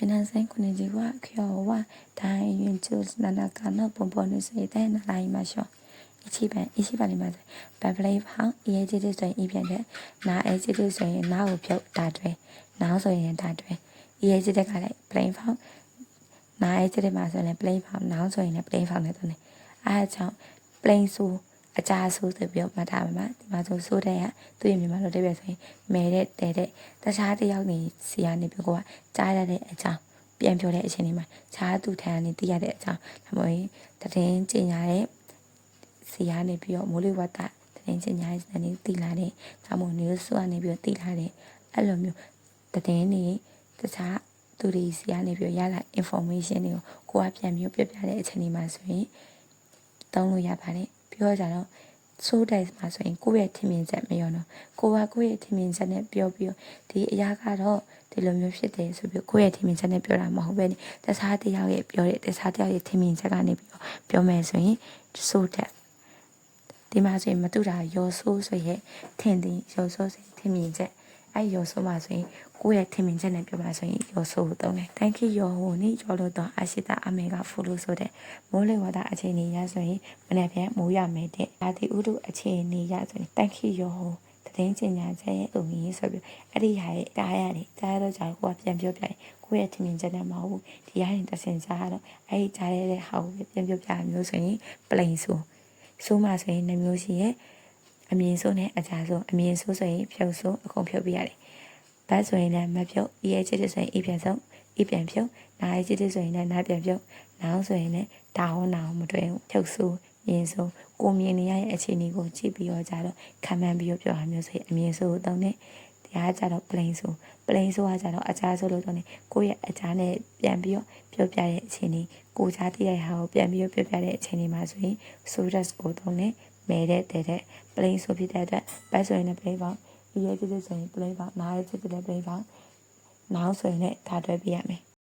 미난 생코네 지와 큐어와 다이윤 주스 나나카나 본본을 쓰이다 나라이 마셔 이치반 이치반이 맞아 바블레이브 항 이에지지 전 이변에 나 에지지 전에 나우 벽 다돼 나우 전에 다돼 이에지지 가래 블레이브 항နားရဲတဲ့မှာဆိုရင် plain form နောက်ဆိုရင်လည်း plain form နဲ့တုံးတယ်အဲအကြောင်း plain ဆို အကြာဆိုဆိုပြီးမှတ်ထားပါမှာဒီမှာဆိုဆိုတဲ့ကသူ့ရဲ့မြန်မာလိုတည့်ပြဆိုရင်မဲတဲ့တဲတဲ့တခြားတစ်ယောက်နေစီကနေပြီးကိုကကြားရတဲ့အကြောင်းပြန်ပြောတဲ့အချိန်လေးမှာခြားသူထံကနေသိရတဲ့အကြောင်းဒါမှမဟုတ်တည်င်းကျင်ညာတဲ့စီကနေပြီးတော့မိုးလေဝသတည်င်းကျင်ညာတဲ့နေသိလာတဲ့ဒါမှမဟုတ် news ကနေပြီးတော့သိလာတဲ့အဲ့လိုမျိုးတည်င်းနေတခြားသူတွေစီကနေပြီးတော့ရလာ information တွေကိုကိုကပြန်ပြီးပြပြတဲ့အချိန်လေးမှာဆိုရင်သုံးလို့ရပါတယ် ပြောကြတော့ဆိုးတယ်မှာဆိုရင်ကိုယ့်ရဲ့ထင်မြင်ချက်မရောတော့ကိုကကိုယ့်ရဲ့ထင်မြင်ချက်နဲ့ပြောပြီးတော့ဒီအရာကတော့ဒီလိုမျိုးဖြစ်တယ်ဆိုပြီးကိုယ့်ရဲ့ထင်မြင်ချက်နဲ့ပြောတာမဟုတ်ပဲနဲ့တခြားတစ်ယောက်ရဲ့ပြောတဲ့တခြားတစ်ယောက်ရဲ့ထင်မြင်ချက်ကနေပြီးတော့ပြောမယ်ဆိုရင်ဆိုးတယ်ဒီမှာဆိုရင်မတူတာရောဆိုးဆိုရဲ့ထင်တယ်ရောဆိုးဆိုထင်မြင်ချက် အဲ့ရောဆိုးမှာဆိုရင်ကိုယ့်ရဲ့ထင်မြင်ချက်နဲ့ပြောမှာဆိုရင်ရောဆိုးကိုသုံးတယ် thank you ရောဟိုနိကျော်လို့တော့အရှိတာအမေကဖူလို့ဆိုတဲ့မိုးလေဝသအခြေအနေရဆိုရင်မနေ့ပြန်မိုးရမယ်တဲ့ဒါဒီဥတုအခြေအနေရဆိုရင် thank you ရောဟိုတည်င်းကျင်ညာချက်ရဲ့ပုံကြီးဆိုပြီးအဲ့ဒီဟာရဲ့တားရတယ်ကြားတော့ကြာကိုကပြန်ပြောပြရင်ကိုယ့်ရဲ့ထင်မြင်ချက်နဲ့မဟုတ်ဘူးဒီဟာရင်တဆင်စားတော့အဲ့ဒီကြားရတဲ့ဟာကိုပြန်ပြောပြမျိုးဆိုရင် plain ဆိုဆိုမှဆိုရင်နှမျိုးရှိရဲ့ အမြင်ဆိုးနဲ့အကြာဆိုအမြင်ဆိုးဆိုရင်ဖြုတ်ဆိုးအကုန်ဖြုတ်ပြရတယ်ဘတ်ဆိုရင်လည်းမဖြုတ်အေးရဲ့ချစ်တဲ့ဆိုရင်အေးပြန်ဆုံးအေးပြန်ဖြုတ်နားရဲ့ချစ်တဲ့ဆိုရင်လည်းနားပြန်ဖြုတ်နောင်ဆိုရင်လည်းဒါဟောနာဟောမတွဲဘူးဖြုတ်ဆိုးမြင်ဆိုးကိုမြင်နေရတဲ့အခြေအနေကိုကြည့်ပြီးတော့ကြတော့ခံမှန်းပြီးတော့ပြောတာမျိုးဆိုရင်အမြင်ဆိုးကိုတုံးနေတရားကြတော့ plain ဆို plain ဆိုကကြတော့အကြားဆိုလို့တော့နေကိုယ့်ရဲ့အကြားနဲ့ပြန်ပြီးတော့ပြောပြတဲ့အခြေအနေကိုကြားသိရတဲ့ဟာကိုပြန်ပြီးတော့ပြောပြတဲ့အခြေအနေမှာဆိုရင် sodas ကိုတုံးနေ မဲတဲ့တဲ့တဲ့ plain ဆိုဖြစ်တဲ့အတွက်ဘတ်ဆိုရင်လည်း plain ပေါ့ဒီရဲ့ဖြစ်ဖြစ်ဆိုရင် plain ပေါ့နားရဲ့ဖြစ်ဖြစ်လည်း plain ပေါ့နောက်ဆိုရင်လည်းဒါတွဲပြရမယ်